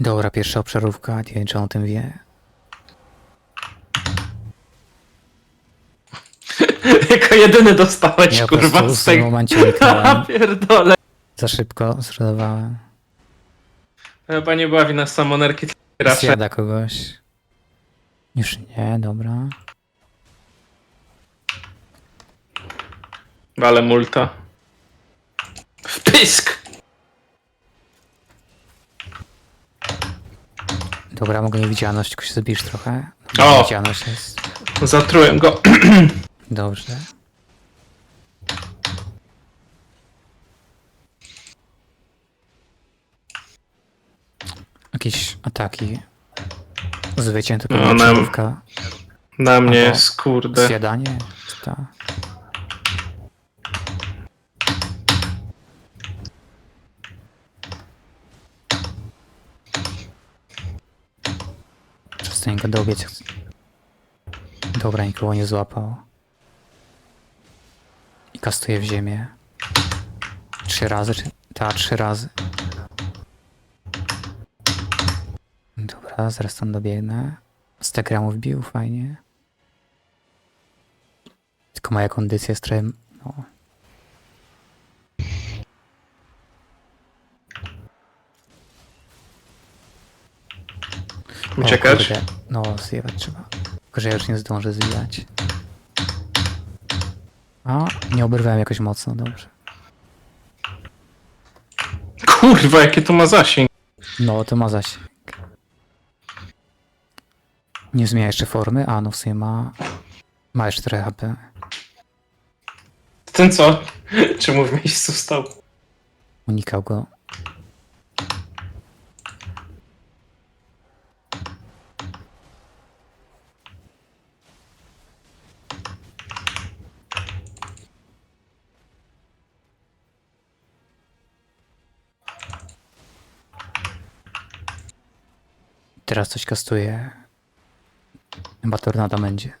Dobra, pierwsza obszarówka, nie wiem czy on o tym wie. Jako jedyny dostałeś, Ja po kurwa, prostu z w tym tego. momencie Ja uniknąłem. pierdolę. Za szybko zrodowałem. Chyba nie była wina samonerki, tylko raczej. Zjada kogoś. Już nie, dobra. Ale multa. Wpysk! Dobra, mogę niewidzialność, tylko się zbliż trochę. O! Niewidzialność jest. Zatrułem go. Dobrze. Jakieś ataki z wyciętą No, obszarówka. Na mnie Aha. jest, kurde. Zjadanie? Ta. Przestań go. Dobra, nikogo nie złapał. I kastuje w ziemię. Trzy razy, czy... Ta, trzy razy. Dobra, zaraz tam dobiegnę. 100 gramów bił, fajnie. Tylko moja kondycja jest trochę... No. Kurde. No, zjebać trzeba. Tylko, że ja już nie zdążę zwijać. A, nie oberwałem jakoś mocno, dobrze. Kurwa, jakie to ma zasięg. No, to ma zasięg. Nie zmienia jeszcze formy, a no w sumie ma... Ma jeszcze trochę HP. Ten co? Czemu w miejscu stał? Unikał go. Teraz coś kastuje. Chyba tornado będzie.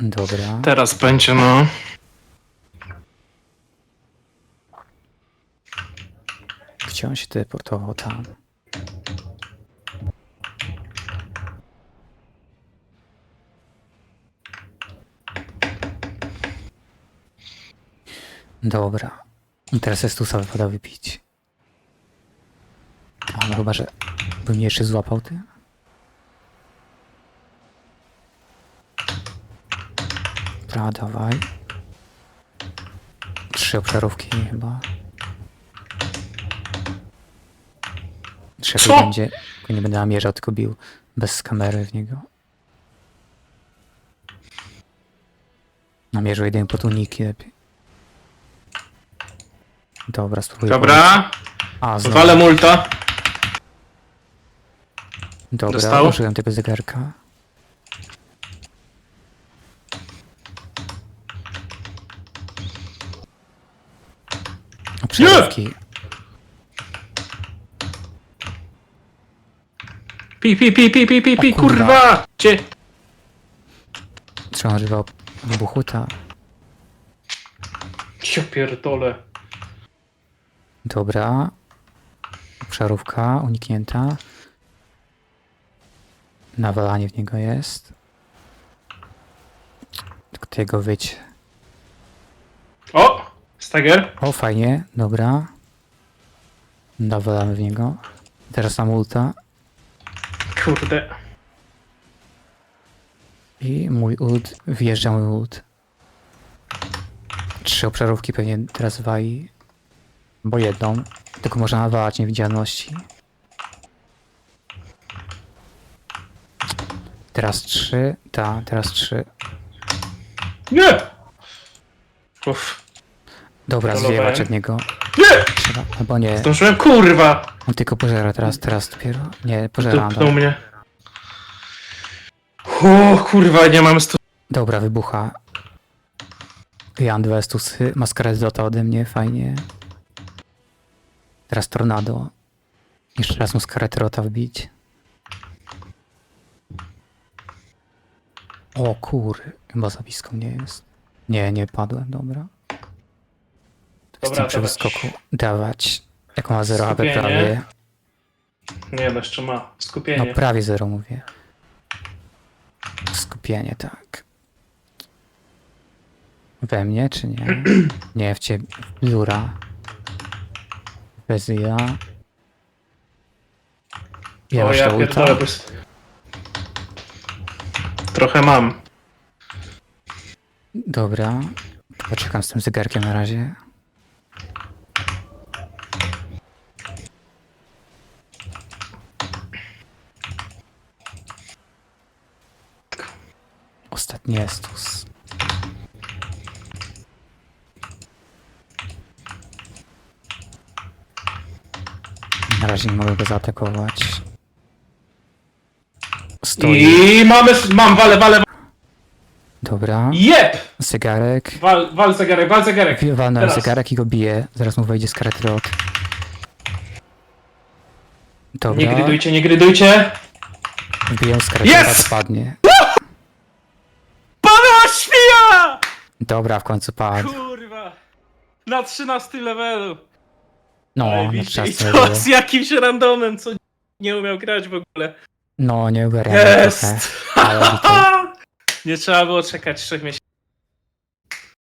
Dobra. Teraz będzie, no. Gdzie on się teleportował tam? Dobra. I teraz jest tu wypada wypić. No chyba, że bym mnie jeszcze złapał ty. Dobra, dawaj. Trzy obszarówki chyba. Trzeba Co? będzie. Nie będę namierzał, tylko bił bez kamery w niego. Namierzył jeden po tuniki lepiej. Dobra, spróbuję. Dobra. A, znowu. Walę multa. Dobra, Dostał? użyłem tego zegarka. Przerywki. Pi, pi, pi, pi, pi, pi, pi, O kurwa. kurwa! Gdzie? Trzeba używał wybuchu, ta. Ja pierdolę. Dobra. Przerówka uniknięta. Nawalanie w niego jest. Tylko tego wyć. O! Stager? O, fajnie, dobra. Nawalamy w niego. Teraz tam ulta. Kurde. I mój ult, wjeżdża mój ult. Trzy obszarówki pewnie teraz wali. Bo jedną. Tylko można nawalać niewidzialności. Teraz trzy. Ta, teraz trzy. Nie! Uff. Dobra, Celowałem. zwiewać od niego. Nie! Trzeba, albo nie. Zdążyłem, kurwa! On tylko pożera teraz, teraz dopiero. Nie, pożera. Dupnął Dobra, mnie. O, kurwa, nie mam stu... dobra wybucha. Jan Westusy, maskarę Dota ode mnie, fajnie. Teraz tornado. Jeszcze raz mu Rota wbić. O kur, chyba za blisko mnie jest. Nie, nie padłem, dobra. tym Dobra, przy dawać. wyskoku dawać. Jak ma 0 HP Skupienie. prawie. Nie, no jeszcze ma. No Skupienie. prawie 0 mówię. Skupienie, tak. We mnie, czy nie? Nie, w ciebie. Lura. Bez ja. Ja o, masz ja to ulta? pierdolę, bo. Trochę mam. Dobra. Poczekam z tym zegarkiem na razie. Ostatni Estus. Na razie nie mogę go zaatakować. Stoi. I mamy... Mam, wale, wale, Dobra. Jep! Zegarek. Wal, wal zegarek, wal zegarek. Walnąłem Teraz. zegarek i go bije. Zaraz mu wejdzie z karety rot. Dobra. Nie grydujcie, nie grydujcie. Karety Jest! rot, padnie. Pana świnia! Dobra, w końcu padł. Kurwa. Na 13 levelu. No, Zajebiście. I czas nie to z jakimś randomem, co nie umiał grać w ogóle. No, nie trochę. Jest! Ale bity. Nie trzeba było czekać 3 miesięcy.